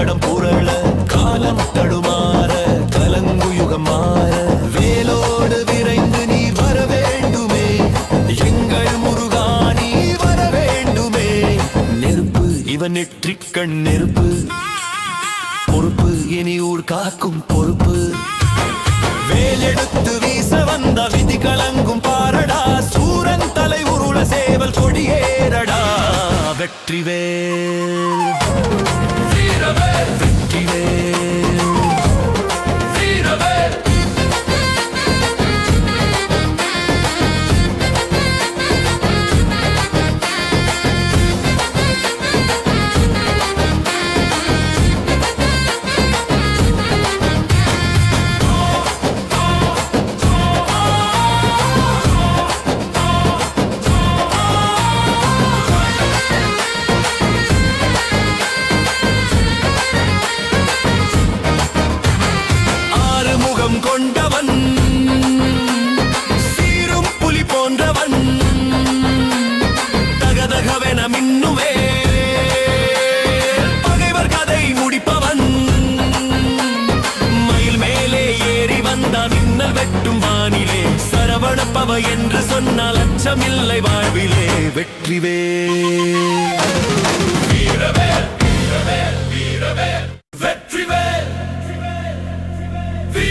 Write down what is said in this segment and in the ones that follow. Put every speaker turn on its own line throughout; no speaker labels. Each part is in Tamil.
தடம் புரள காலம் தடுமாற கலங்குயுகம் மாற வேலோடு விரைந்து நீ வர வேண்டுமே. எங்கள் முருகா நீ வர வேண்டுமே. நெருப்பு இவன் நெற்றிக்கண் நெருப்பு. பொறுப்பு இனி ஊர் காக்கும் பொறுப்பு. வேலெடுத்து வீச வந்த விதி கலங்கும் பாரடா. சூரன் தலை உருள சேவல் கொடியேறடா. வெற்றிவேல் கொண்டவன். சீரும் புலி போன்றவன். தகதகவென மின்னுவே. பகைவர் கதை முடிப்பவன். மயில் மேலே ஏறி வந்த மின்னல் வெட்டும் வானிலே. சரவணப்பவ என்று சொன்னால் அச்சமில்லை வாழ்விலே. வெற்றிவே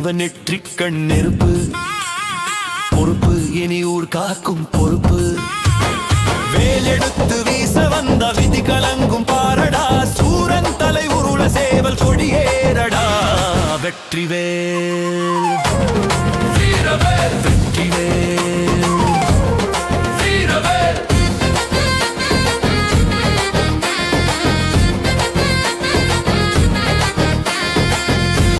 இவன் நெற்றிக்கண் நெருப்பு பொறுப்பு இனி ஊர் காக்கும் பொறுப்பு. வேலெடுத்து வீச வந்த விதி கலங்கும் பாரடா. சூரன் தலை உருள சேவல் கொடியேறடா. வெற்றிவேல்
வீரவேல்